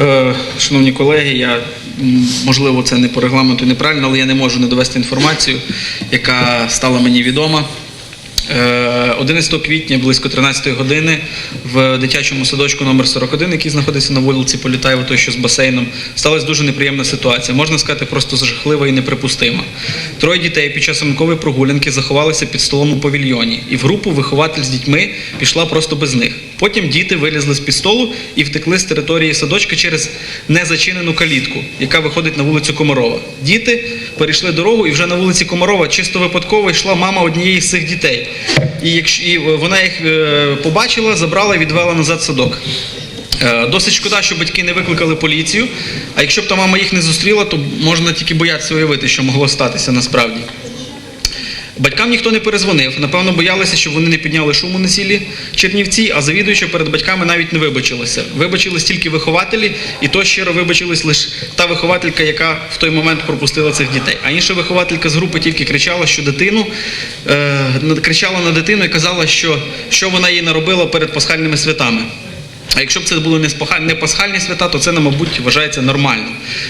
Е, Шановні колеги, я можливо це не по регламенту неправильно, але я не можу не довести інформацію, яка стала мені відома. Е, 11 квітня близько 13 години в дитячому садочку номер 41, який знаходиться на вулиці Політаєва, той що з басейном, сталася дуже неприємна ситуація. Можна сказати, просто жахлива і неприпустима. Троє дітей під час ранкової прогулянки заховалися під столом у павільйоні, і в групу вихователь з дітьми пішла просто без них. Потім діти вилізли з під столу і втекли з території садочка через незачинену калітку, яка виходить на вулицю Комарова. Діти перейшли дорогу, і вже на вулиці Комарова чисто випадково йшла мама однієї з цих дітей. І, вона їх е, побачила, забрала і відвела назад садок. Е, Досить шкода, що батьки не викликали поліцію. А якщо б та мама їх не зустріла, то можна тільки боятися уявити, що могло статися насправді. Батькам ніхто не перезвонив. Напевно, боялися, щоб вони не підняли шуму на сілі Чернівці, а завідуюча перед батьками навіть не вибачилася. Вибачились тільки вихователі, і то щиро вибачилась лише та вихователька, яка в той момент пропустила цих дітей. А інша вихователька з групи тільки кричала, що дитину е, кричала на дитину і казала, що, що вона їй наробила перед пасхальними святами. А якщо б це були не пасхальні свята, то це, мабуть, вважається нормально.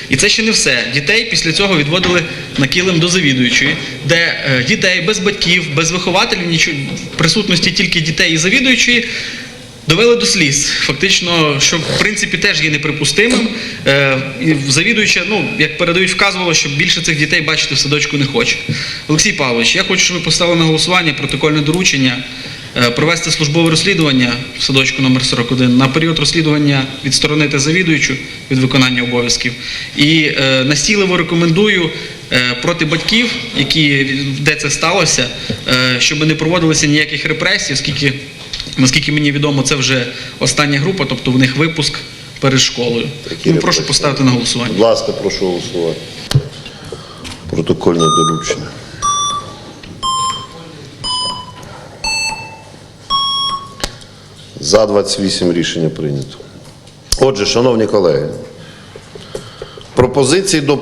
І це ще не все. Дітей після цього відводили на килим до завідуючої, де е, дітей без батьків, без вихователів, в присутності тільки дітей і завідуючої. Довели до сліз, фактично, що в принципі теж є неприпустимим. Е, і завідуюча, ну як передають, вказувало, що більше цих дітей бачити в садочку не хоче. Олексій Павлович, я хочу, щоб ви поставили на голосування протокольне доручення провести службове розслідування в садочку номер 41 на період розслідування відсторонити завідуючу від виконання обов'язків. І е, настійливо рекомендую е, проти батьків, які де це сталося, е, щоб не проводилося ніяких репресій, оскільки. Наскільки мені відомо, це вже остання група, тобто в них випуск перед школою. Такі Ну, прошу поставити на голосування. Будь ласка, прошу голосувати. Протокольне доручення. За 28 рішення прийнято. Отже, шановні колеги, пропозиції до